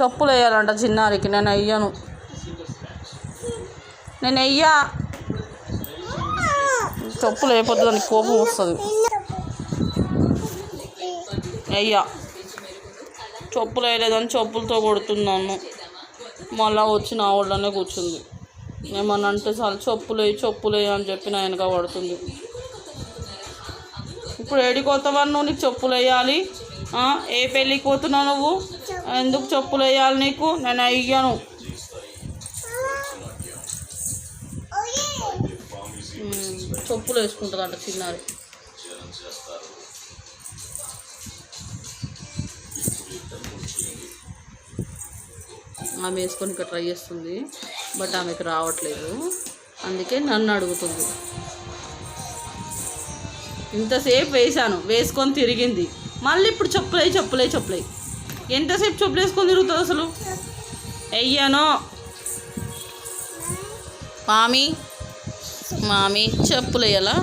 చెప్పులు వేయాలంట చిన్నారికి నేను వెయ్యను నేను వెయ్యా చెప్పులు వేయకపోతే దానికి కోపం వస్తుంది. అయ్యా చెప్పులు వేయలేదని చెప్పులతో కొడుతున్నాను. మళ్ళా వచ్చి నా ఒళ్ళనే కూర్చుంది. ఏమన్నా అంటే చాలు చెప్పులు వేయి చెప్పులు వేయి అని చెప్పి నా వెనక పడుతుంది. ఇప్పుడు ఏడికి పోతావా నువ్వు నీకు చెప్పులు వేయాలి ఏ పెళ్ళికి పోతున్నావు నువ్వు? ఎందుకు చెప్పులు వేయాలి నీకు? నేను అయ్యాను. చెప్పులు వేసుకుంటుందంట చిన్నారి. ఆమె వేసుకొని ఇక్కడ ట్రై చేస్తుంది బట్ ఆమెకు రావట్లేదు. అందుకే నన్ను అడుగుతుంది. ఇంతసేపు వేసాను వేసుకొని తిరిగింది. మళ్ళీ ఇప్పుడు చెప్పులే చెప్పులే చెప్పులే. ఎంతసేపు చెప్పులు వేసుకొని తిరుగుతుంది అసలు? వెయ్యాను మామీ మామీ చెప్పులు వేయాలా